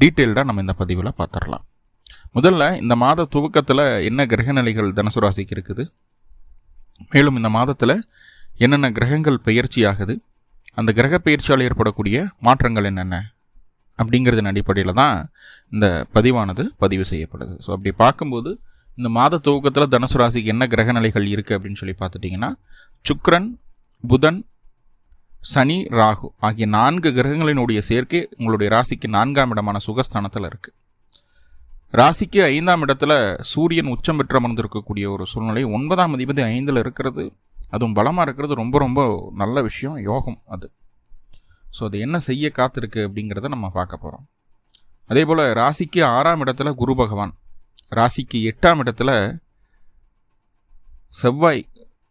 டீட்டெயில்டாக நம்ம இந்த பதிவில் பார்த்துடலாம் முதல்ல இந்த மாத துவக்கத்தில் என்ன கிரகநிலைகள் தனுசு ராசிக்கு இருக்குது? மேலும் இந்த மாதத்தில் என்னென்ன கிரகங்கள் பயிற்சி ஆகுது அந்த கிரக பயிற்சியால் ஏற்படக்கூடிய மாற்றங்கள் என்னென்ன? அப்படிங்கிறதன் அடிப்படையில் தான் இந்த பதிவானது பதிவு செய்யப்படுது. ஸோ அப்படி பார்க்கும்போது இந்த மாத துவக்கத்தில் தனுசு ராசிக்கு என்ன கிரகநிலைகள் இருக்குது அப்படின்னு சொல்லி பார்த்துட்டிங்கன்னா சுக்ரன் புதன் சனி ராகு ஆகிய நான்கு கிரகங்களினுடைய சேர்க்கை உங்களுடைய ராசிக்கு நான்காம் இடமான சுகஸ்தானத்தில் இருக்குது ராசிக்கு ஐந்தாம் இடத்துல சூரியன் உச்சம் பெற்று அமர்ந்திருக்கக்கூடிய ஒரு சூழ்நிலை ஒன்பதாம் அதிபதி ஐந்தில் இருக்கிறது. அதுவும் பலமாக இருக்கிறது. ரொம்ப ரொம்ப நல்ல விஷயம் யோகம் அது. ஸோ அது என்ன செய்ய காத்திருக்கு அப்படிங்கிறத நம்ம பார்க்க போகிறோம் அதே போல் ராசிக்கு ஆறாம் இடத்துல குரு பகவான். ராசிக்கு எட்டாம் இடத்துல செவ்வாய்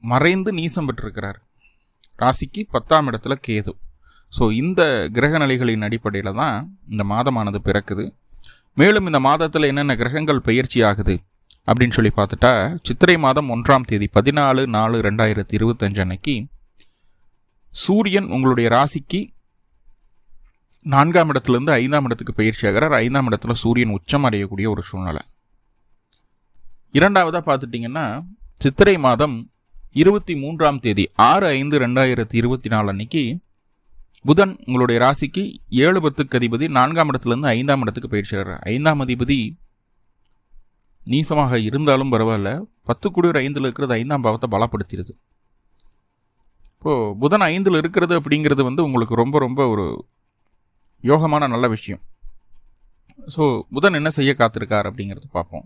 மறைந்து நீசம் பெற்றிருக்கிறார். ராசிக்கு பத்தாம் இடத்துல கேது. ஸோ இந்த கிரக நிலைகளின் அடிப்படையில் தான் இந்த மாதமானது பிறக்குது. மேலும் இந்த மாதத்தில் என்னென்ன கிரகங்கள் பயிற்சி ஆகுது அப்படின்னு சொல்லி பார்த்துட்டா சித்திரை மாதம் ஒன்றாம் தேதி பதினாலு நாலு ரெண்டாயிரத்தி இருபத்தஞ்சு அன்னைக்கு சூரியன் உங்களுடைய ராசிக்கு நான்காம் இடத்துலேருந்து ஐந்தாம் இடத்துக்கு பயிற்சி ஆகிறார். ஐந்தாம் இடத்துல சூரியன் உச்சம் அடையக்கூடிய ஒரு சூழ்நிலை. இரண்டாவதாக பார்த்துட்டிங்கன்னா சித்திரை மாதம் இருபத்தி மூன்றாம் தேதி ஆறு ஐந்து ரெண்டாயிரத்தி இருபத்தி நாலு அன்னைக்கு புதன் உங்களுடைய ராசிக்கு ஏழு பத்துக்கு அதிபதி நான்காம் இடத்துலேருந்து ஐந்தாம் இடத்துக்கு பயிற்சியாளர் ஐந்தாம் அதிபதி நீசமாக இருந்தாலும் பரவாயில்ல பத்து குடியூர் ஐந்தில் இருக்கிறது ஐந்தாம் பாவத்தை பலப்படுத்திடுது. இப்போது புதன் ஐந்தில் இருக்கிறது அப்படிங்கிறது வந்து உங்களுக்கு ரொம்ப ரொம்ப ஒரு யோகமான நல்ல விஷயம். ஸோ புதன் என்ன செய்ய காத்திருக்கார் அப்படிங்கிறது பார்ப்போம்.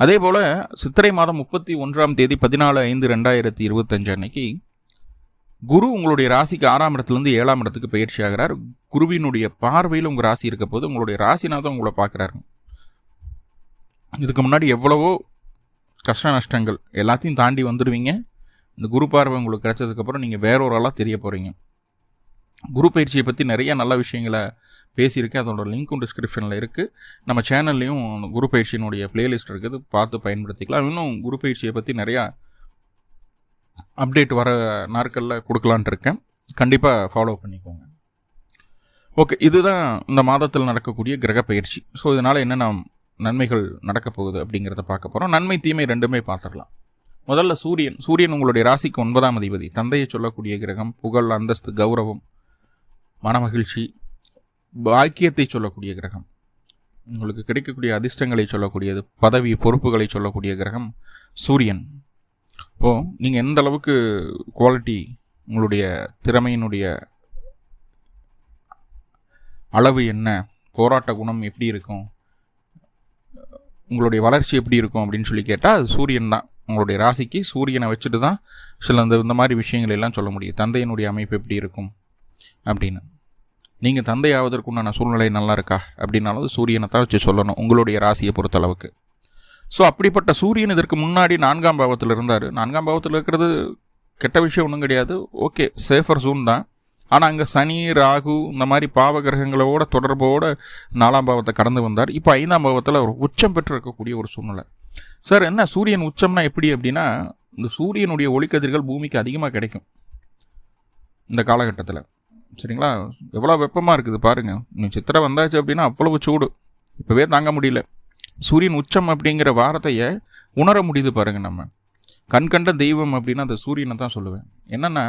அதே போல் சித்திரை மாதம் முப்பத்தி ஒன்றாம் தேதி பதினாலு ஐந்து ரெண்டாயிரத்தி இருபத்தஞ்சு அன்னைக்கு குரு உங்களுடைய ராசிக்கு ஆறாம் இடத்துலேருந்து ஏழாம் இடத்துக்கு பயிற்சி ஆகிறார். குருவினுடைய பார்வையில் உங்கள் ராசி இருக்க போது உங்களுடைய ராசினாதான் உங்களை பார்க்குறாரு. இதுக்கு முன்னாடி எவ்வளவோ கஷ்ட நஷ்டங்கள் எல்லாத்தையும் தாண்டி வந்துடுவீங்க இந்த குரு பார்வை உங்களுக்கு கிடைச்சதுக்கப்புறம் நீங்கள் வேற ஒரு ஆளாக தெரிய போகிறீங்க குரு பயிற்சியை பற்றி நிறைய நல்ல விஷயங்களை பேசியிருக்கேன். அதோட லிங்க்கும் டிஸ்கிரிப்ஷனில் இருக்குது நம்ம சேனல்லையும் குரு பயிற்சியினுடைய பிளேலிஸ்ட் இருக்குது. பார்த்து பயன்படுத்திக்கலாம். இன்னும் குரு பயிற்சியை பற்றி நிறையா அப்டேட் வர நாட்களில் கொடுக்கலான்ட்டு இருக்கேன். கண்டிப்பாக ஃபாலோ பண்ணிக்கோங்க. ஓகே இதுதான் இந்த மாதத்தில் நடக்கக்கூடிய கிரக பயிற்சி. ஸோ இதனால் என்னென்ன நன்மைகள் நடக்கப் போகுது அப்படிங்கிறத பார்க்க போகிறோம் நன்மை தீமை ரெண்டுமே பார்த்துடலாம். முதல்ல சூரியன். சூரியன் உங்களுடைய ராசிக்கு ஒன்பதாம் அதிபதி. தந்தையை சொல்லக்கூடிய கிரகம் புகழ் அந்தஸ்து கௌரவம். மனமகிழ்ச்சி பாக்கியத்தை சொல்லக்கூடிய கிரகம் உங்களுக்கு கிடைக்கக்கூடிய அதிர்ஷ்டங்களை சொல்லக்கூடியது பதவி பொறுப்புகளை சொல்லக்கூடிய கிரகம் சூரியன். இப்போது நீங்கள் எந்த அளவுக்கு குவாலிட்டி உங்களுடைய திறமையினுடைய அளவு என்ன போராட்ட குணம் எப்படி இருக்கும் உங்களுடைய வளர்ச்சி எப்படி இருக்கும் அப்படின்னு சொல்லி கேட்டால் அது சூரியன் தான். உங்களுடைய ராசிக்கு சூரியனை வச்சுட்டு தான் சில இந்த இந்த மாதிரி விஷயங்கள் எல்லாம் சொல்ல முடியும். தந்தையினுடைய அமைப்பு எப்படி இருக்கும் அப்படின்னு. நீங்கள் தந்தையாவதற்குண்டான சூழ்நிலை நல்லா இருக்கா அப்படின்னாலும் சூரியனை தான் வச்சு சொல்லணும் உங்களுடைய ராசியை பொறுத்தளவுக்கு. ஸோ அப்படிப்பட்ட சூரியன் இதற்கு முன்னாடி நான்காம் பாவத்தில் இருந்தார். நான்காம் பாவத்தில் இருக்கிறது கெட்ட விஷயம் ஒன்றும் கிடையாது. ஓகே சேஃபர் ஜூன் தான். ஆனால் அங்கே சனி ராகு இந்த மாதிரி பாவ கிரகங்களோட தொடர்போடு நாலாம் பாவத்தை கடந்து வந்தார். இப்போ ஐந்தாம் பாவத்தில் ஒரு உச்சம் பெற்று இருக்கக்கூடிய ஒரு சூழ்நிலை. சார் என்ன சூரியன் உச்சம்னா எப்படி அப்படின்னா இந்த சூரியனுடைய ஒளிக்கதிர்கள் பூமிக்கு அதிகமாக கிடைக்கும். இந்த காலகட்டத்தில். சரிங்களா? எவ்வளோ வெப்பமாக இருக்குது பாருங்கள் நீ சித்திரை வந்தாச்சு அப்படின்னா அவ்வளவு சூடு. இப்போவே தாங்க முடியல. சூரியன் உச்சம் அப்படிங்கிற வார்த்தையை உணர முடியுது பாருங்கள் நம்ம. கண் கண்ட தெய்வம் அப்படின்னா அந்த சூரியனை தான் சொல்லுவேன். என்னென்னா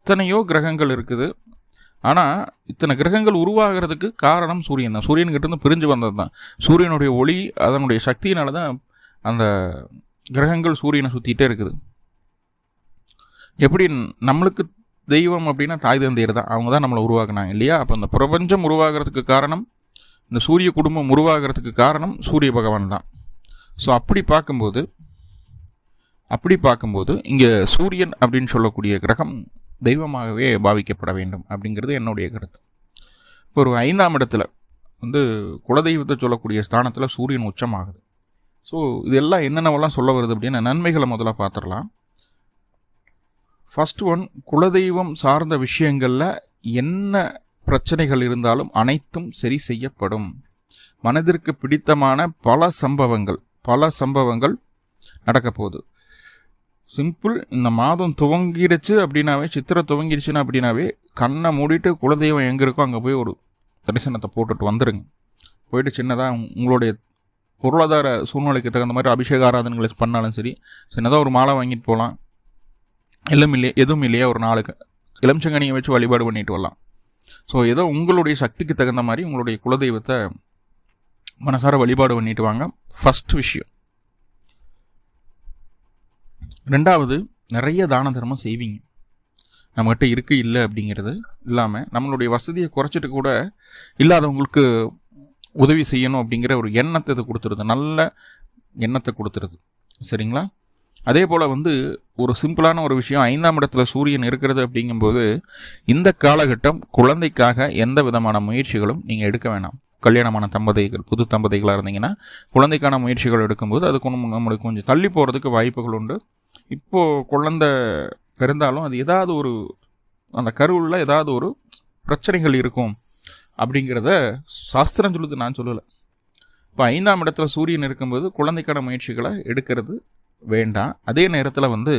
இத்தனையோ கிரகங்கள் இருக்குது. ஆனால் இத்தனை கிரகங்கள் உருவாகிறதுக்கு காரணம் சூரியன் தான். சூரியன்கிட்டருந்து பிரிஞ்சு வந்தது தான். சூரியனுடைய ஒளி அதனுடைய சக்தியினால தான் அந்த கிரகங்கள் சூரியனை சுற்றிட்டே இருக்குது. எப்படி நம்மளுக்கு தெய்வம் அப்படின்னா தாய் தந்தையர் தான். அவங்க தான் நம்மளை உருவாக்குனாங்க இல்லையா? அப்போ அந்த பிரபஞ்சம் உருவாகிறதுக்கு காரணம் இந்த சூரிய குடும்பம் உருவாகிறதுக்கு காரணம் சூரிய பகவான் தான். ஸோ அப்படி பார்க்கும்போது அப்படி பார்க்கும்போது இங்கே சூரியன் அப்படின்னு சொல்லக்கூடிய கிரகம் தெய்வமாகவே பாவிக்கப்பட வேண்டும் அப்படிங்கிறது என்னுடைய கருத்து. ஒரு ஐந்தாம் இடத்துல வந்து குலதெய்வத்தை சொல்லக்கூடிய ஸ்தானத்தில் சூரியன் உச்சமாகுது. ஸோ இதெல்லாம் என்னென்னவெல்லாம் சொல்ல வருது அப்படின்னா நன்மைகளை முதல்ல பார்த்துடலாம். ஃபஸ்ட் ஒன் குலதெய்வம் சார்ந்த விஷயங்களில் என்ன பிரச்சனைகள் இருந்தாலும் அனைத்தும் சரி செய்யப்படும். மனதிற்கு பிடித்தமான பல சம்பவங்கள் பல சம்பவங்கள் நடக்க போகுது. சிம்பிள் இந்த மாதம் துவங்கிடுச்சு அப்படின்னாவே சித்திரை துவங்கிடுச்சுன்னா அப்படின்னாவே கண்ணை மூடிட்டு குலதெய்வம் எங்கே இருக்கோ அங்கே போய் ஒரு தரிசனத்தை போட்டுட்டு வந்துடுங்க போயிட்டு சின்னதாக உங்களுடைய பொருளாதார சூழ்நிலைக்கு தகுந்த மாதிரி அபிஷேக ஆராதனைகளை பண்ணாலும் சரி சின்னதாக ஒரு மாலை வாங்கிட்டு போகலாம். எல்லாம் இல்லையே எதுவும் இல்லையா ஒரு நாளுக்கு இளம்சங்கனியை வச்சு வழிபாடு பண்ணிட்டு வரலாம். ஸோ ஏதோ உங்களுடைய சக்திக்கு தகுந்த மாதிரி உங்களுடைய குலதெய்வத்தை மனசார வழிபாடு பண்ணிட்டு வாங்க. ஃபஸ்ட் விஷயம். ரெண்டாவது நிறைய தான தர்மம் செய்வீங்க. நம்மகிட்ட இருக்குது இல்லை அப்படிங்கிறது இல்லாமல் நம்மளுடைய வசதியை குறைச்சிட்டு கூட இல்லாதவங்களுக்கு உதவி செய்யணும் அப்படிங்கிற ஒரு எண்ணத்தை இது கொடுத்துருது. நல்ல எண்ணத்தை கொடுத்துருது. சரிங்களா? அதே போல் வந்து ஒரு சிம்பிளான ஒரு விஷயம் ஐந்தாம் இடத்துல சூரியன் இருக்கிறது அப்படிங்கும்போது இந்த காலகட்டம் குழந்தைக்காக எந்த விதமான முயற்சிகளும் நீங்கள் எடுக்க வேணாம். கல்யாணமான தம்பதிகள் புது தம்பதிகளாக இருந்தீங்கன்னா குழந்தைக்கான முயற்சிகள் எடுக்கும்போது அதுக்கு நம்மளுக்கு கொஞ்சம் தள்ளி போகிறதுக்கு வாய்ப்புகள் உண்டு. இப்போது குழந்தை பிறந்தாலும் அது ஏதாவது ஒரு அந்த கருவில் ஏதாவது ஒரு பிரச்சனைகள் இருக்கும் அப்படிங்கிறத சாஸ்திரம் சொல்லுது நான் சொல்லலை. இப்போ ஐந்தாம் இடத்துல சூரியன் இருக்கும்போது குழந்தைக்கான முயற்சிகளை எடுக்கிறது வேண்டாம். அதே நேரத்தில் வந்து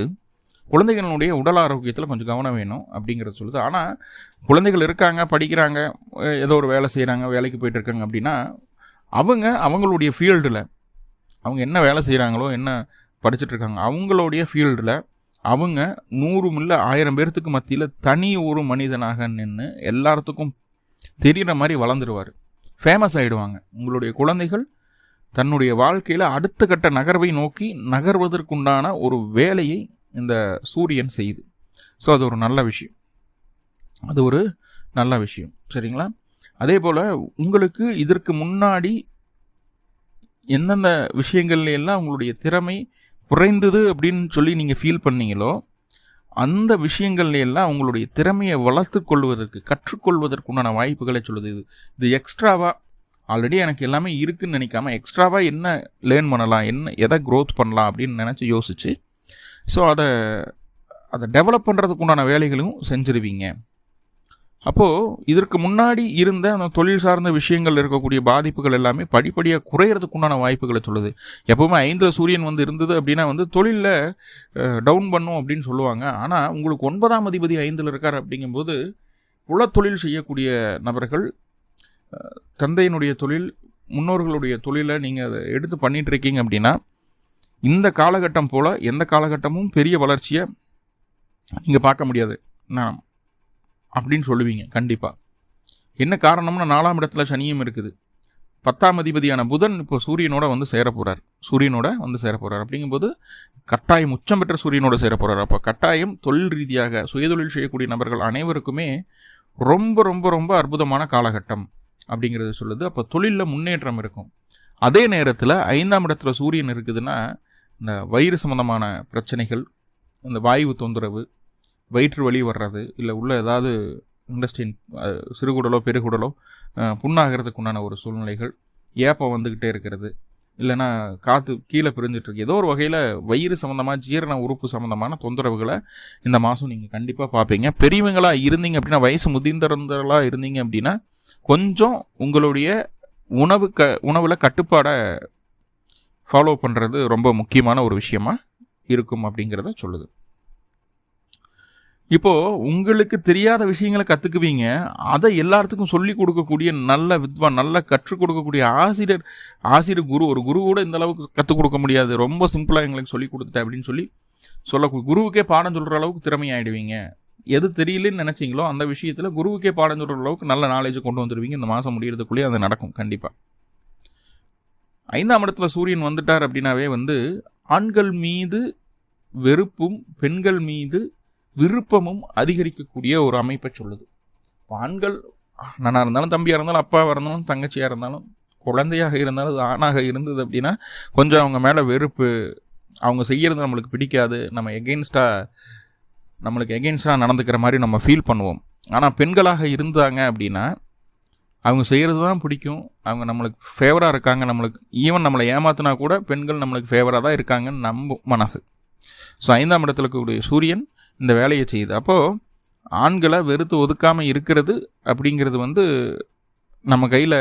குழந்தைகளுடைய உடல் ஆரோக்கியத்தில் கொஞ்சம் கவனம் வேணும் அப்படிங்கிறத சொல்லுது. ஆனால் குழந்தைகள் இருக்காங்க படிக்கிறாங்க ஏதோ ஒரு வேலை செய்கிறாங்க வேலைக்கு போயிட்டு இருக்காங்க அப்படின்னா அவங்க அவங்களுடைய ஃபீல்டில் அவங்க என்ன வேலை செய்கிறாங்களோ என்ன படிச்சுட்ருக்காங்க அவங்களுடைய ஃபீல்டில் அவங்க நூறு மில்ல ஆயிரம் பேர்த்துக்கு மத்தியில் தனி ஒரு மனிதனாக நின்று எல்லாத்துக்கும் தெரிகிற மாதிரி வளர்ந்துருவார். ஃபேமஸ் ஆகிடுவாங்க உங்களுடைய குழந்தைகள் தன்னுடைய வாழ்க்கையில் அடுத்த கட்ட நகர்வை நோக்கி நகர்வதற்குண்டான ஒரு வேலையை இந்த சூரியன் செய்யுது. ஸோ அது ஒரு நல்ல விஷயம். அது ஒரு நல்ல விஷயம். சரிங்களா? அதே போல் உங்களுக்கு இதற்கு முன்னாடி எந்தெந்த விஷயங்கள்ல எல்லாம் உங்களுடைய திறமை குறைந்தது அப்படின்னு சொல்லி நீங்கள் ஃபீல் பண்ணீங்களோ அந்த விஷயங்கள்ல எல்லாம் உங்களுடைய திறமையை வளர்த்து கொள்வதற்கு கற்றுக்கொள்வதற்குண்டான வாய்ப்புகளை சொல்லுது இது. இது எக்ஸ்ட்ராவாக ஆல்ரெடி எனக்கு எல்லாமே இருக்குதுன்னு நினைக்காம எக்ஸ்ட்ராவாக என்ன லேர்ன் பண்ணலாம் என்ன எதை க்ரோத் பண்ணலாம் அப்படின்னு நினச்சி யோசிச்சு ஸோ அதை அதை டெவலப் பண்ணுறதுக்கு உண்டான வேலைகளும் செஞ்சுருவீங்க. அப்போது இதற்கு முன்னாடி இருந்த அந்த தொழில் சார்ந்த விஷயங்கள் இருக்கக்கூடிய பாதிப்புகள் எல்லாமே படிப்படியாக குறையிறதுக்கு உண்டான வாய்ப்புகளை சொல்லுது. எப்போவுமே ஐந்தில் சூரியன் வந்து இருந்தது அப்படின்னா வந்து தொழிலில் டவுன் பண்ணும் அப்படின்னு சொல்லுவாங்க. ஆனால் உங்களுக்கு ஒன்பதாம் அதிபதி ஐந்தில் இருக்கார் அப்படிங்கும்போது தொழில் செய்யக்கூடிய நபர்கள் தந்தையினுடைய தொழில் முன்னோர்களுடைய தொழிலை நீங்கள் அதை எடுத்து பண்ணிகிட்ருக்கீங்க அப்படின்னா இந்த காலகட்டம் போல் எந்த காலகட்டமும் பெரிய வளர்ச்சியை நீங்கள் பார்க்க முடியாது. நான் அப்படின்னு சொல்லுவீங்க கண்டிப்பாக என்ன காரணம்னா நாலாம் இடத்துல சனியும் இருக்குது. பத்தாம் அதிபதியான புதன் இப்போ சூரியனோட வந்து சேர போகிறார் சூரியனோட வந்து சேர போகிறார் அப்படிங்கும்போது கட்டாயம் உச்சம் பெற்ற சூரியனோட சேர போகிறார் அப்போ கட்டாயம் தொழில் ரீதியாக சுயதொழில் செய்யக்கூடிய நபர்கள் அனைவருக்குமே ரொம்ப ரொம்ப ரொம்ப அற்புதமான காலகட்டம். அப்படிங்கிறது சொல்லுது. அப்போ தொழிலில் முன்னேற்றம் இருக்கும். அதே நேரத்தில் ஐந்தாம் இடத்துல சூரியன் இருக்குதுன்னா இந்த வயிறு சம்மந்தமான பிரச்சனைகள் இந்த வாயு தொந்தரவு வயிற்று வலி வர்றது இல்லை உள்ள ஏதாவது இண்டஸ்ட்ரியின் சிறுகுடலோ பெருகுடலோ புண்ணாகிறதுக்கு உண்டான ஒரு சூழ்நிலைகள் ஏப்பம் வந்துக்கிட்டே இருக்கிறது. இல்லைன்னா காற்று கீழே பிரிஞ்சிட்ருக்கு ஏதோ ஒரு வகையில் வயிறு சம்மந்தமாக ஜீரண உறுப்பு சம்மந்தமான தொந்தரவுகளை இந்த மாதம் நீங்கள் கண்டிப்பாக பார்ப்பீங்க. பெரியவங்களாக இருந்தீங்க அப்படின்னா வயசு முதிர்ந்தவர்களாக இருந்தீங்க அப்படின்னா கொஞ்சம் உங்களுடைய உணவு க உணவில் கட்டுப்பாடை ஃபாலோ பண்ணுறது ரொம்ப முக்கியமான ஒரு விஷயமா இருக்கும் அப்படிங்கிறத சொல்லுது. இப்போது உங்களுக்கு தெரியாத விஷயங்களை கற்றுக்குவீங்க அதை எல்லாத்துக்கும் சொல்லி கொடுக்கக்கூடிய நல்ல வித்வான் நல்ல கற்றுக் கொடுக்கக்கூடிய ஆசிரியர் ஆசிரியர் குரு ஒரு குரு கூட இந்த அளவுக்கு கற்றுக் கொடுக்க முடியாது. ரொம்ப சிம்பிளாக எங்களுக்கு சொல்லி கொடுத்துட்டேன் அப்படின்னு சொல்லி சொல்ல குருவுக்கே பாடம் சொல்கிற அளவுக்கு திறமையாயிடுவீங்க. எது தெரியலன்னு நினச்சிங்களோ அந்த விஷயத்தில் குருவுக்கே பாடம் சொல்கிற அளவுக்கு நல்ல நாலேஜை கொண்டு வந்துடுவீங்க இந்த மாதம் முடிகிறதுக்குள்ளேயே அது நடக்கும் கண்டிப்பாக ஐந்தாம் இடத்துல சூரியன் வந்துட்டார் அப்படின்னாவே வந்து ஆண்கள் மீது வெறுப்பும் பெண்கள் மீது விருப்பமும் அதிகரிக்கக்கூடிய ஒரு அமைப்பை சொல்லுது. ஆண்கள் நானாக இருந்தாலும் தம்பியாக இருந்தாலும் அப்பாவாக இருந்தாலும் தங்கச்சியாக இருந்தாலும் குழந்தையாக இருந்தாலும் அது ஆணாக இருந்தது அப்படின்னா கொஞ்சம் அவங்க மேலே வெறுப்பு அவங்க செய்கிறது நம்மளுக்கு பிடிக்காது. நம்ம எகெயின்ஸ்டாக நம்மளுக்கு எகெயின்ஸ்டாக நடந்துக்கிற மாதிரி நம்ம ஃபீல் பண்ணுவோம். ஆனால் பெண்களாக இருந்தாங்க அப்படின்னா அவங்க செய்கிறது தான் பிடிக்கும். அவங்க நம்மளுக்கு ஃபேவராக இருக்காங்க நம்மளுக்கு ஈவன் நம்மளை ஏமாத்தினா கூட பெண்கள் நம்மளுக்கு ஃபேவராக தான் இருக்காங்கன்னு நம்பும் மனசு. ஸோ ஐந்தாம் இடத்துல இருக்கக்கூடிய சூரியன் இந்த வேலையை செய்யுது. அப்போது ஆண்களை வெறுத்து ஒதுக்காமல் இருக்கிறது அப்படிங்கிறது வந்து நம்ம கையில்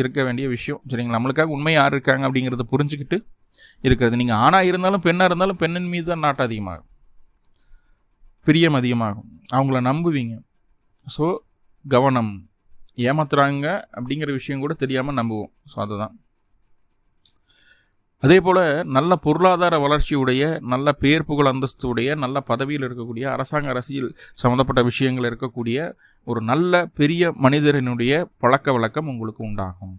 இருக்க வேண்டிய விஷயம். சரிங்களா? நம்மளுக்காக உண்மை யார் இருக்காங்க அப்படிங்கிறத புரிஞ்சுக்கிட்டு இருக்கிறது. நீங்கள் ஆணாக இருந்தாலும் பெண்ணாக இருந்தாலும் பெண்ணின் மீது தான் நாட்டம் அதிகமாகும். பிரியம் அதிகமாகும். அவங்கள நம்புவீங்க. ஸோ கவனம். ஏமாத்துறாங்க அப்படிங்கிற விஷயம் கூட தெரியாமல் நம்புவோம். ஸோ அதுதான். அதே போல் நல்ல பொருளாதார வளர்ச்சியுடைய நல்ல பேர் புகழ் அந்தஸ்து உடைய நல்ல பதவியில் இருக்கக்கூடிய அரசாங்க அரசியல் சம்மந்தப்பட்ட விஷயங்கள் இருக்கக்கூடிய ஒரு நல்ல பெரிய மனிதரினுடைய பழக்க வழக்கம் உங்களுக்கு உண்டாகும்.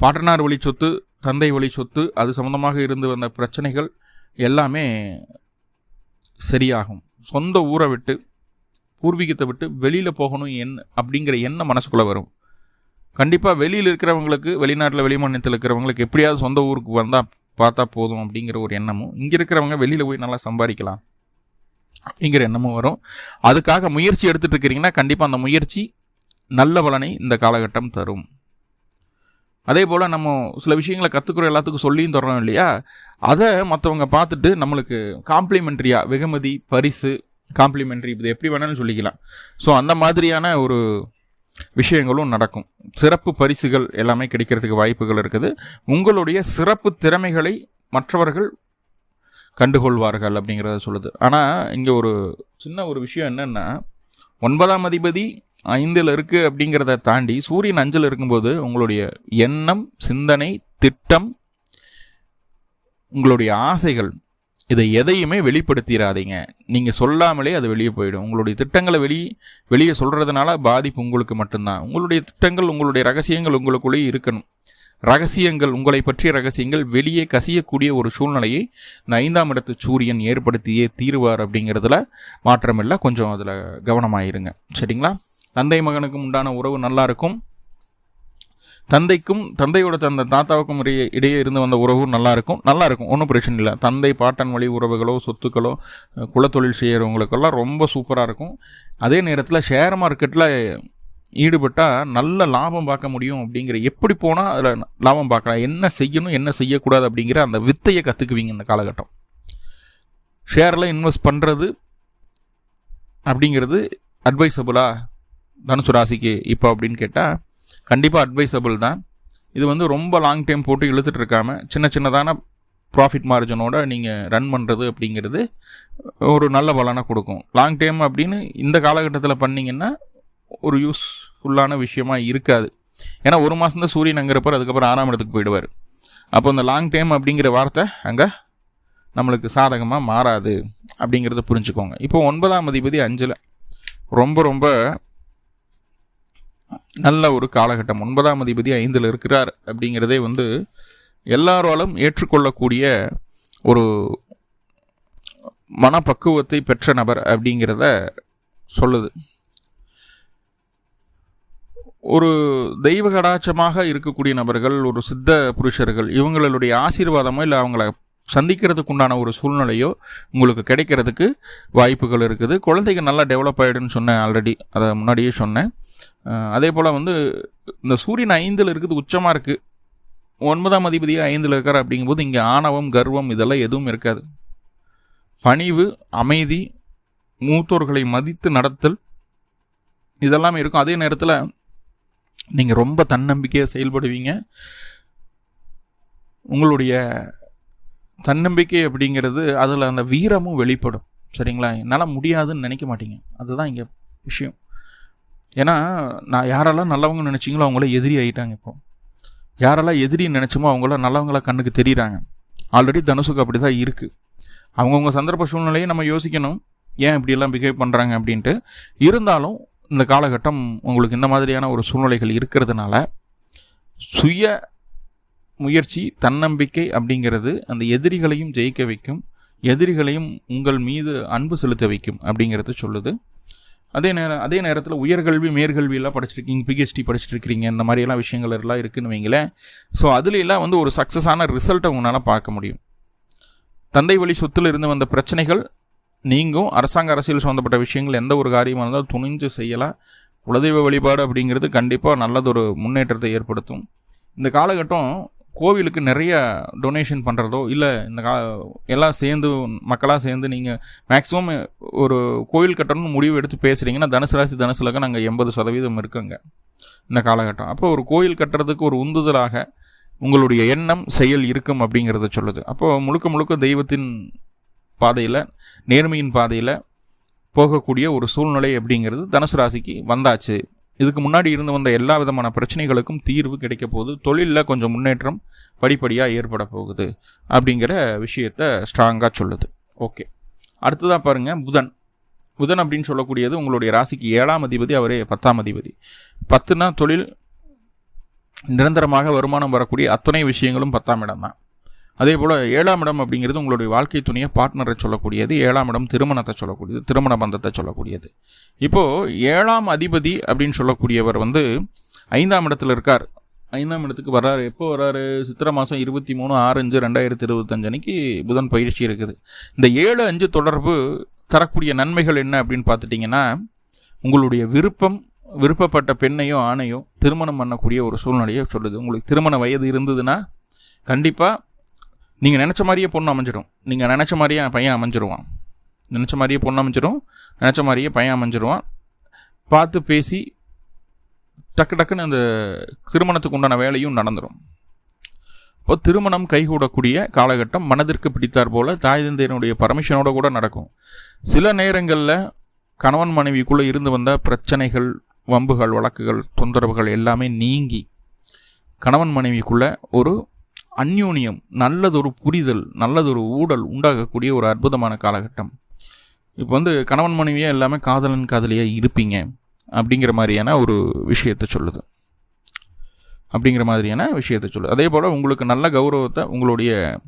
பாட்டனார் வழி சொத்து தந்தை வழி சொத்து அது சம்மந்தமாக இருந்து வந்த பிரச்சனைகள் எல்லாமே சரியாகும். சொந்த ஊரை விட்டு பூர்வீகத்தை விட்டு வெளியில் போகணும் என் அப்படிங்கிற எண்ணம் மனசுக்குள்ளே வரும். கண்டிப்பாக வெளியில் இருக்கிறவங்களுக்கு வெளிநாட்டில் வெளிமாநிலத்தில் இருக்கிறவங்களுக்கு எப்படியாவது சொந்த ஊருக்கு வந்தால் பார்த்தா போதும் அப்படிங்கிற ஒரு எண்ணமும் இங்கே இருக்கிறவங்க வெளியில் போய் நல்லா சம்பாதிக்கலாம் அப்படிங்கிற எண்ணமும் வரும். அதுக்காக முயற்சி எடுத்துகிட்டு இருக்கிறீங்கன்னா கண்டிப்பாக அந்த முயற்சி நல்ல பலனை இந்த காலகட்டம் தரும். அதே போல் நம்ம சில விஷயங்களை கற்றுக்குற எல்லாத்துக்கும் சொல்லியும் தர்றோம் இல்லையா? அதை மற்றவங்க பார்த்துட்டு நம்மளுக்கு காம்ப்ளிமெண்ட்ரியாக வெகுமதி பரிசு காம்ப்ளிமெண்ட்ரி இது எப்படி வேணாலும் சொல்லிக்கலாம். ஸோ அந்த மாதிரியான ஒரு விஷயங்களும் நடக்கும். சிறப்பு பரிசுகள் எல்லாமே கிடைக்கிறதுக்கு வாய்ப்புகள் இருக்குது. உங்களுடைய சிறப்பு திறமைகளை மற்றவர்கள் கண்டுகொள்வார்கள் அப்படிங்கிறத சொல்லுது. ஆனால் இங்கே ஒரு சின்ன ஒரு விஷயம் என்னென்னா ஒன்பதாம் அதிபதி ஐந்தில் இருக்குது அப்படிங்கிறத தாண்டி சூரியன் அஞ்சில் இருக்கும்போது உங்களுடைய எண்ணம் சிந்தனை திட்டம் உங்களுடைய ஆசைகள் இதை எதையுமே வெளிப்படுத்திடாதீங்க நீங்கள் சொல்லாமலே அது வெளியே போயிடும். உங்களுடைய திட்டங்களை வெளியே வெளியே சொல்கிறதுனால பாதிப்பு உங்களுக்கு மட்டும்தான். உங்களுடைய திட்டங்கள் உங்களுடைய ரகசியங்கள் உங்களுக்குள்ளேயே இருக்கணும். ரகசியங்கள் உங்களை பற்றிய ரகசியங்கள் வெளியே கசியக்கூடிய ஒரு சூழ்நிலையை இந்த ஐந்தாம் இடத்து சூரியன் ஏற்படுத்தியே தீருவார் அப்படிங்கிறதுல மாற்றமில்லை. கொஞ்சம் அதில் கவனமாயிருங்க. சரிங்களா? தந்தை மகனுக்கும் உண்டான உறவு நல்லா இருக்கும். தந்தைக்கும் தந்தையோட தந்த தாத்தாவுக்கும் இடையே இடையே இருந்து வந்த உறவும் நல்லா இருக்கும் நல்லா இருக்கும் ஒன்றும் பிரச்சனை இல்லை. தந்தை பாட்டன் வழி உறவுகளோ சொத்துக்களோ குலத்தொழில் செய்கிறவங்களுக்கெல்லாம் ரொம்ப சூப்பராக இருக்கும். அதே நேரத்தில் ஷேர் மார்க்கெட்டில் ஈடுபட்டால் நல்ல லாபம் பார்க்க முடியும் அப்படிங்கிற எப்படி போனால் அதில் லாபம் பார்க்கலாம். என்ன செய்யணும் என்ன செய்யக்கூடாது அப்படிங்கிற அந்த வித்தையை கற்றுக்குவீங்க இந்த காலகட்டம். ஷேரில் இன்வெஸ்ட் பண்ணுறது அப்படிங்கிறது அட்வைசபுளா தனுசு ராசிக்கு இப்போ அப்படின்னு கேட்டால் கண்டிப்பாக அட்வைசபிள் தான். இது வந்து ரொம்ப லாங் டைம் போட்டு இழுத்துட்டு இருக்காமல் சின்ன சின்னதான ப்ராஃபிட் மார்ஜனோட நீங்கள் ரன் பண்ணுறது அப்படிங்கிறது ஒரு நல்ல பலனை கொடுக்கும். லாங் டைம் அப்படின்னு இந்த காலகட்டத்தில் பண்ணிங்கன்னா ஒரு யூஸ்ஃபுல்லான விஷயமா இருக்காது. ஏன்னா ஒரு மாதம் தான் சூரியன் அங்கே இருப்பார் அதுக்கப்புறம் ஆறாம் இடத்துக்கு போயிடுவார். அப்போ இந்த லாங் டைம் அப்படிங்கிற வார்த்தை அங்கே நம்மளுக்கு சாதகமாக மாறாது அப்படிங்கிறத புரிஞ்சுக்கோங்க. இப்போ ஒன்பதாம் அதிபதி அஞ்சில் ரொம்ப ரொம்ப நல்ல ஒரு காலகட்டம். ஒன்பதாம் அதிபதி ஐந்தில் இருக்கிறார் அப்படிங்கிறதே வந்து எல்லாராலும் ஏற்றுக்கொள்ளக்கூடிய ஒரு மனப்பக்குவத்தை பெற்ற நபர் அப்படிங்கிறத சொல்லுது. ஒரு தெய்வ கடாட்சமாக இருக்கக்கூடிய நபர்கள் ஒரு சித்த புருஷர்கள் இவங்களுடைய ஆசீர்வாதமோ இல்லை அவங்கள சந்திக்கிறதுக்கு உண்டான ஒரு சூழ்நிலையோ உங்களுக்கு கிடைக்கிறதுக்கு வாய்ப்புகள் இருக்குது. குழந்தைங்க நல்லா டெவலப் ஆகிடுன்னு சொன்னேன் ஆல்ரெடி அதை முன்னாடியே சொன்னேன். அதே போல் வந்து இந்த சூரியன் ஐந்தில் இருக்குது உச்சமாக இருக்குது ஒன்பதாம் அதிபதியாக ஐந்தில் இருக்கார் அப்படிங்கும்போது இங்கே ஆணவம் கர்வம் இதெல்லாம் எதுவும் இருக்காது. பணிவு அமைதி மூத்தோர்களை மதித்து நடத்தல் இதெல்லாமே இருக்கும். அதே நேரத்தில் நீங்கள் ரொம்ப தன்னம்பிக்கையாக செயல்படுவீங்க. உங்களுடைய தன்னம்பிக்கை அப்படிங்கிறது அதில் அந்த வீரமும் வெளிப்படும். சரிங்களா? என்னால் முடியாதுன்னு நினைக்க மாட்டீங்க. அதுதான் இங்கே விஷயம். ஏன்னா நான் யாரெல்லாம் நல்லவங்க நினச்சிங்களோ அவங்கள எதிரி ஆகிட்டாங்க இப்போ. யாரெல்லாம் எதிரி நினச்சோமோ அவங்கள நல்லவங்களா கண்ணுக்கு தெரியுறாங்க. ஆல்ரெடி தனுசுக்கு அப்படி தான் இருக்குது அவங்கவுங்க சந்தர்ப்ப சூழ்நிலையை நம்ம யோசிக்கணும். ஏன் இப்படியெல்லாம் பிஹேவ் பண்ணுறாங்க அப்படின்ட்டு. இருந்தாலும் இந்த காலகட்டம் உங்களுக்கு இந்த மாதிரியான ஒரு சூழ்நிலைகள் இருக்கிறதுனால சுய முயற்சி தன்னம்பிக்கை அப்படிங்கிறது அந்த எதிரிகளையும் ஜெயிக்க வைக்கும் எதிரிகளையும் உங்கள் மீது அன்பு செலுத்த வைக்கும் அப்படிங்கிறது சொல்லுது. அதே நேரம் அதே நேரத்தில் உயர்கல்வி மேற்கல்வியெல்லாம் படிச்சிருக்கீங்க பிஹெச்டி படிச்சுட்டு இருக்கிறீங்க இந்த மாதிரியெல்லாம் விஷயங்கள் எல்லாம் இருக்குன்னு வைங்களேன். ஸோ அதுலெல்லாம் வந்து ஒரு சக்ஸஸான ரிசல்ட்டை உங்களால் பார்க்க முடியும். தந்தை வழி சொத்தில் இருந்து வந்த பிரச்சனைகள் நீங்கும் அரசாங்க அரசியல் சம்மந்தப்பட்ட விஷயங்கள் எந்த ஒரு காரியமாக இருந்தாலும் துணிஞ்சு செய்யலாம் குலதெய்வ வழிபாடு அப்படிங்கிறது கண்டிப்பாக நல்லதொரு முன்னேற்றத்தை ஏற்படுத்தும். இந்த காலகட்டம் கோவிலுக்கு நிறைய டொனேஷன் பண்ணுறதோ இல்லை இந்த கா எல்லாம் சேர்ந்து மக்களாக சேர்ந்து நீங்கள் மேக்ஸிமம் ஒரு கோவில் கட்டணும்னு முடிவு எடுத்து பேசுகிறீங்கன்னா தனுசு ராசி தனுசுலக்கு நாங்கள் எண்பது சதவீதம் இருக்குங்க இந்த காலகட்டம். அப்போ ஒரு கோயில் கட்டுறதுக்கு ஒரு உந்துதலாக உங்களுடைய எண்ணம் செயல் இருக்கும் அப்படிங்கிறத சொல்லுது. அப்போது முழுக்க முழுக்க தெய்வத்தின் பாதையில் நேர்மையின் பாதையில் போகக்கூடிய ஒரு சூழ்நிலை அப்படிங்கிறது தனுசு ராசிக்கு வந்தாச்சு. இதுக்கு முன்னாடி இருந்து வந்த எல்லா விதமான பிரச்சனைகளுக்கும் தீர்வு கிடைக்க போகுது. தொழிலில் கொஞ்சம் முன்னேற்றம் படிப்படியாக ஏற்பட போகுது அப்படிங்கிற விஷயத்த ஸ்ட்ராங்காக சொல்லுது. ஓகே அடுத்ததாக பாருங்கள் புதன். புதன் அப்படின்னு சொல்லக்கூடியது உங்களுடைய ராசிக்கு ஏழாம் அதிபதி அவரே பத்தாம் அதிபதி. பத்துனா தொழில் நிரந்தரமாக வருமானம் வரக்கூடிய அத்தனை விஷயங்களும் பத்தாம் இடம் தான். அதே போல் ஏழாம் இடம் அப்படிங்கிறது உங்களுடைய வாழ்க்கை துணையை பார்ட்னரை சொல்லக்கூடியது. ஏழாம் இடம் திருமணத்தை சொல்லக்கூடியது திருமண பந்தத்தை சொல்லக்கூடியது. இப்போது ஏழாம் அதிபதி அப்படின்னு சொல்லக்கூடியவர் வந்து ஐந்தாம் இடத்துல இருக்கார். ஐந்தாம் இடத்துக்கு வர்றாரு. எப்போ வர்றாரு? சித்திரை மாதம் இருபத்தி மூணு ஆறு அஞ்சு ரெண்டாயிரத்தி இருபத்தஞ்சு அன்னைக்கு புதன் பயிற்சி இருக்குது. இந்த ஏழு அஞ்சு தொடர்பு தரக்கூடிய நன்மைகள் என்ன அப்படின்னு பார்த்துட்டிங்கன்னா உங்களுடைய விருப்பம் விருப்பப்பட்ட பெண்ணையோ ஆணையோ திருமணம் பண்ணக்கூடிய ஒரு சூழ்நிலையை சொல்லுது. உங்களுக்கு திருமண வயது இருந்ததுன்னா கண்டிப்பாக நீங்கள் நினச்ச மாதிரியே பொண்ணு அமைஞ்சிடும் நீங்கள் நினச்ச மாதிரியே பையன் அமைஞ்சிருவான். நினச்ச மாதிரியே பொண்ணு அமைஞ்சிடும் நினச்ச மாதிரியே பையன் அமைஞ்சிருவான். பார்த்து பேசி டக்கு டக்குன்னு அந்த திருமணத்துக்கு உண்டான வேலையும் நடந்துடும் இப்போ திருமணம் கைகூடக்கூடிய காலகட்டம் மனதிற்கு பிடித்தார் போல் தாய் தந்தையனுடைய பர்மிஷனோட கூட நடக்கும். சில நேரங்களில் கணவன் மனைவிக்குள்ளே இருந்து வந்த பிரச்சனைகள் வம்புகள் வழக்குகள் தொந்தரவுகள் எல்லாமே நீங்கி கணவன் மனைவிக்குள்ளே ஒரு அந்யூன்யம் நல்லதொரு புரிதல் நல்லதொரு ஊடல் உண்டாகக்கூடிய ஒரு அற்புதமான காலகட்டம். இப்போ வந்து கணவன் மனைவியாக எல்லாமே காதலன் காதலியாக இருப்பீங்க அப்படிங்கிற மாதிரியான ஒரு விஷயத்தை சொல்லுது. அப்படிங்கிற மாதிரியான விஷயத்தை சொல்லுது. அதே போல் உங்களுக்கு நல்ல கௌரவத்தை உங்களுடைய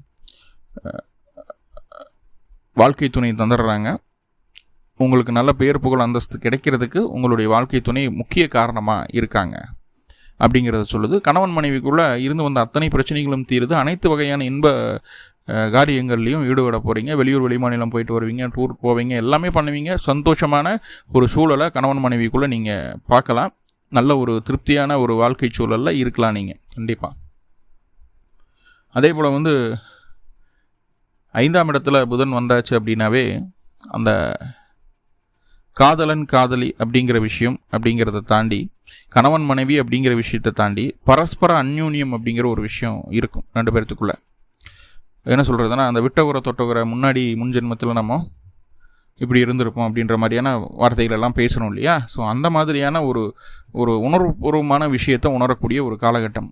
வாழ்க்கை துணை தந்துடுறாங்க. உங்களுக்கு நல்ல பெயர் புகழ் அந்தஸ்து கிடைக்கிறதுக்கு உங்களுடைய வாழ்க்கை துணை முக்கிய காரணமாக இருக்காங்க. அப்படிங்கிறத சொல்லுது. கணவன் மனைவிக்குள்ளே இருந்து வந்த அத்தனை பிரச்சனைகளும் தீருது. அனைத்து வகையான இன்ப காரியங்கள்லையும் ஈடுபட போகிறீங்க வெளியூர் வெளிமாநிலம் போயிட்டு வருவீங்க டூர் போவீங்க எல்லாமே பண்ணுவீங்க. சந்தோஷமான ஒரு சூழலை கணவன் மனைவிக்குள்ளே நீங்கள் பார்க்கலாம். நல்ல ஒரு திருப்தியான ஒரு வாழ்க்கை சூழலில் இருக்கலாம் நீங்கள் கண்டிப்பாக அதே போல் வந்து ஐந்தாம் இடத்துல புதன் வந்தாச்சு அப்படின்னாவே அந்த காதலன் காதலி அப்படிங்கிற விஷயம் அப்படிங்கிறத தாண்டி கணவன் மனைவி அப்படிங்கிற விஷயத்தை தாண்டி பரஸ்பர அந்யூன்யம் அப்படிங்கிற ஒரு விஷயம் இருக்கும் ரெண்டு பேர்த்துக்குள்ளே. என்ன சொல்கிறதுனா அந்த விட்டகுற தொட்டகுற முன்னாடி முன் ஜென்மத்தில் நம்ம இப்படி இருந்திருப்போம் அப்படின்ற மாதிரியான வார்த்தைகளெல்லாம் பேசணும் இல்லையா? ஸோ அந்த மாதிரியான ஒரு ஒரு உணர்வுபூர்வமான விஷயத்தை உணரக்கூடிய ஒரு காலகட்டம்.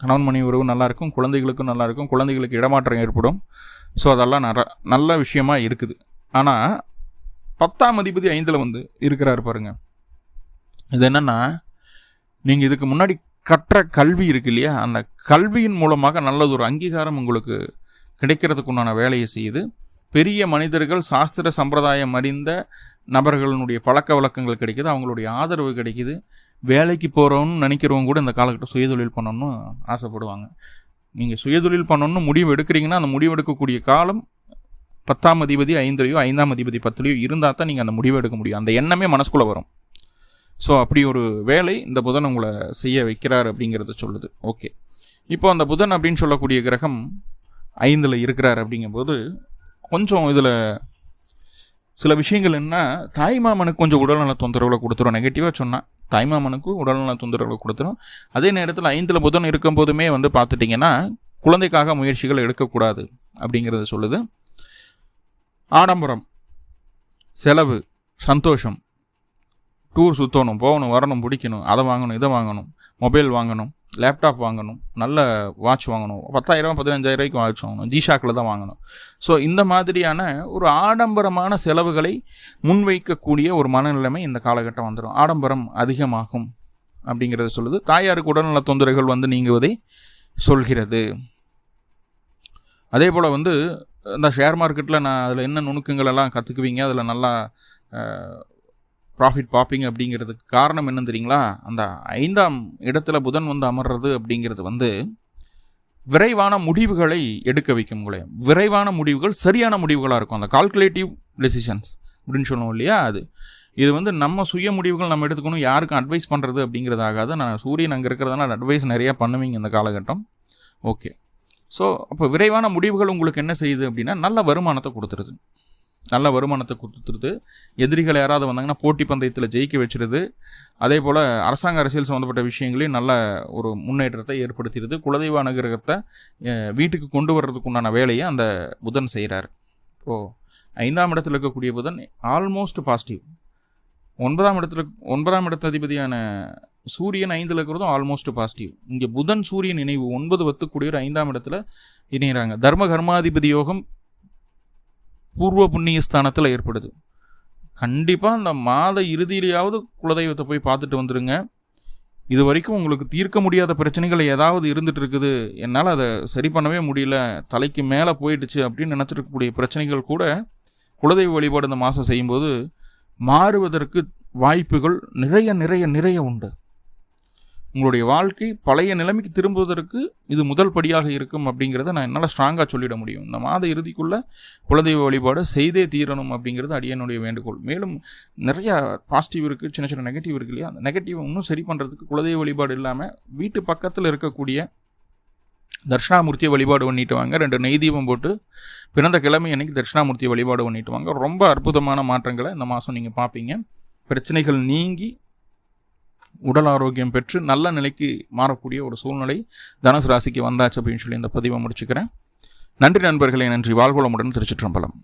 கணவன் மனைவி உறவு நல்லாயிருக்கும் குழந்தைகளுக்கும் நல்லாயிருக்கும் குழந்தைகளுக்கு இடமாற்றம் ஏற்படும். ஸோ அதெல்லாம் நற நல்ல விஷயமாக இருக்குது. ஆனால் பத்தாம் அதிபதி ஐந்தில் வந்து இருக்கிறார் பாருங்கள் இது என்னென்னா நீங்கள் இதுக்கு முன்னாடி கற்ற கல்வி இருக்கு இல்லையா? அந்த கல்வியின் மூலமாக நல்லது ஒரு அங்கீகாரம் உங்களுக்கு கிடைக்கிறதுக்கு உண்டான வேலையை செய்யுது. பெரிய மனிதர்கள் சாஸ்திர சம்பிரதாயம் அறிந்த நபர்களுடைய பழக்க வழக்கங்கள் கிடைக்குது. அவங்களுடைய ஆதரவு கிடைக்குது. வேலைக்கு போகிறோன்னு நினைக்கிறவங்க கூட இந்த காலகட்டம் சுயதொழில் பண்ணணும்னு ஆசைப்படுவாங்க. நீங்கள் சுயதொழில் பண்ணணும்னு முடிவு எடுக்கிறீங்கன்னா அந்த முடிவு எடுக்கக்கூடிய காலம் பத்தாம் அதிபதி ஐந்துலையோ ஐந்தாம் அதிபதி பத்துலையோ இருந்தால் தான் நீங்கள் அந்த முடிவு எடுக்க முடியும். அந்த எண்ணமே மனசுக்குள்ளே வரும். ஸோ அப்படி ஒரு வேலை இந்த புதன் உங்களை செய்ய வைக்கிறார் அப்படிங்கிறத சொல்லுது. ஓகே இப்போ அந்த புதன் அப்படின்னு சொல்லக்கூடிய கிரகம் ஐந்தில் இருக்கிறார் அப்படிங்கும்போது கொஞ்சம் இதில் சில விஷயங்கள் என்ன தாய்மாமனுக்கு கொஞ்சம் உடல்நல தொந்தரவுகளை கொடுத்துரும். நெகட்டிவாக சொன்னால் தாய்மாமனுக்கும் உடல்நல தொந்தரவுகளை கொடுத்துரும். அதே நேரத்தில் ஐந்தில் புதன் இருக்கும்போதுமே வந்து பார்த்துட்டிங்கன்னா குழந்தைக்காக முயற்சிகள் எடுக்கக்கூடாது அப்படிங்கிறத சொல்லுது. ஆடம்பரம் செலவு சந்தோஷம் டூர் சுற்றணும் போகணும் வரணும் பிடிக்கணும் அதை வாங்கணும் இதை வாங்கணும் மொபைல் வாங்கணும் லேப்டாப் வாங்கணும் நல்ல வாட்ச் வாங்கணும் பத்தாயிரம் பதினஞ்சாயிரம் வாட்ச் வாங்கணும் ஜிஷாக்கில் தான் வாங்கணும். ஸோ இந்த மாதிரியான ஒரு ஆடம்பரமான செலவுகளை முன்வைக்கக்கூடிய ஒரு மனநிலைமை இந்த காலகட்டம் வந்துடும் ஆடம்பரம் அதிகமாகும் அப்படிங்கிறத சொல்லுது. தாயாருக்கு உடல்நல தொந்தரைகள் வந்து நீங்குவதை சொல்கிறது. அதே போல் வந்து இந்த ஷேர் மார்க்கெட்டில் நான் அதில் என்ன நுணுக்கங்கள் எல்லாம் கற்றுக்குவீங்க அதில் நல்லா ப்ராஃபிட் பார்ப்பீங்க அப்படிங்கிறதுக்கு காரணம் என்னன்னு தெரியுங்களா? அந்த ஐந்தாம் இடத்துல புதன் வந்து அமர்றது அப்படிங்கிறது வந்து விரைவான முடிவுகளை எடுக்க வைக்கும் உங்களை விரைவான முடிவுகள் சரியான முடிவுகளாக இருக்கும். அந்த கால்குலேட்டிவ் டெசிஷன்ஸ் அப்படின்னு சொல்லுவோம் இல்லையா அது. இது வந்து நம்ம சுய முடிவுகள் நம்ம எடுத்துக்கணும் யாருக்கும் அட்வைஸ் பண்ணுறது அப்படிங்கிறதாகாது. நான் சூரியன் அங்கே இருக்கிறதுனால அட்வைஸ் நிறையா பண்ணுவீங்க இந்த காலகட்டம். ஓகே ஸோ அப்போ விரைவான முடிவுகள் உங்களுக்கு என்ன செய்யுது அப்படின்னா நல்ல வருமானத்தை கொடுத்துருது. நல்ல வருமானத்தை கொடுத்துருது. எதிரிகள் யாராவது வந்தாங்கன்னா போட்டி பந்தயத்தில் ஜெயிக்க வச்சிருது. அதே போல் அரசாங்க அரசியல் சம்மந்தப்பட்ட விஷயங்களையும் நல்ல ஒரு முன்னேற்றத்தை ஏற்படுத்திடுது குலதெய்வ அனுகிரகத்தை வீட்டுக்கு கொண்டு வர்றதுக்கு உண்டான வேலையை அந்த புதன் செய்கிறார் இப்போது ஐந்தாம் இடத்தில் இருக்கக்கூடிய புதன் ஆல்மோஸ்ட் பாசிட்டிவ் ஒன்பதாம் இடத்துல ஒன்பதாம் இடத்து அதிபதியான சூரியன் ஐந்தில் இருக்கிறதும் ஆல்மோஸ்ட் பாசிட்டிவ் இங்கே புதன் சூரியன் இணைவு ஒன்பது வத்துக்கூடியவர் ஐந்தாம் இடத்துல இணைகிறாங்க தர்ம கர்மாதிபதி யோகம் பூர்வ புண்ணிய ஸ்தானத்தில் ஏற்படுது. கண்டிப்பாக இந்த மாத இறுதியிலேயாவது குலதெய்வத்தை போய் பார்த்துட்டு வந்துடுங்க இது வரைக்கும் உங்களுக்கு தீர்க்க முடியாத பிரச்சனைகள் ஏதாவது இருந்துட்டு இருக்குது என்னால் அதை சரி பண்ணவே முடியல. தலைக்கு மேலே போயிடுச்சு அப்படின்னு நினச்சிட்டு இருக்கக்கூடிய பிரச்சனைகள் கூட குலதெய்வ வழிபாடு இந்த மாதம் செய்யும்போது மாறுவதற்கு வாய்ப்புகள் நிறைய நிறைய நிறைய உண்டு. உங்களுடைய வாழ்க்கை பழைய நிலைமைக்கு திரும்புவதற்கு இது முதல் படியாக இருக்கும் அப்படிங்கிறத நான் என்னால் ஸ்ட்ராங்காக சொல்லிட முடியும். இந்த மாத இறுதிக்குள்ளே குலதெய்வ வழிபாடு செய்தே தீரணும் அப்படிங்கிறது அடியனுடைய வேண்டுகோள். மேலும் நிறையா பாசிட்டிவ் இருக்குது சின்ன சின்ன நெகட்டிவ் இருக்கு இல்லையா? அந்த நெகட்டிவ் இன்னும் சரி பண்ணுறதுக்கு குலதெய்வ வழிபாடு இல்லாமல் வீட்டு பக்கத்தில் இருக்கக்கூடிய தட்சிணாமூர்த்தியை வழிபாடு பண்ணிட்டு வாங்க. ரெண்டு நெய் தீபம் போட்டு பிறந்த கிழமை அன்னைக்கு தட்சிணாமூர்த்தியை வழிபாடு பண்ணிட்டு வாங்க. ரொம்ப அற்புதமான மாற்றங்களை இந்த மாதம் நீங்கள் பார்ப்பீங்க. பிரச்சனைகள் நீங்கி உடல் ஆரோக்கியம் பெற்று நல்ல நிலைக்கு மாறக்கூடிய ஒரு சூழ்நிலை தனுசு ராசிக்கு வந்தாச்சு அப்படின்னு சொல்லி இந்த பதிவை முடிச்சுக்கிறேன். நன்றி நண்பர்களே நன்றி. வாழ்வளமுடன் திருச்சிற்றம்பலம்.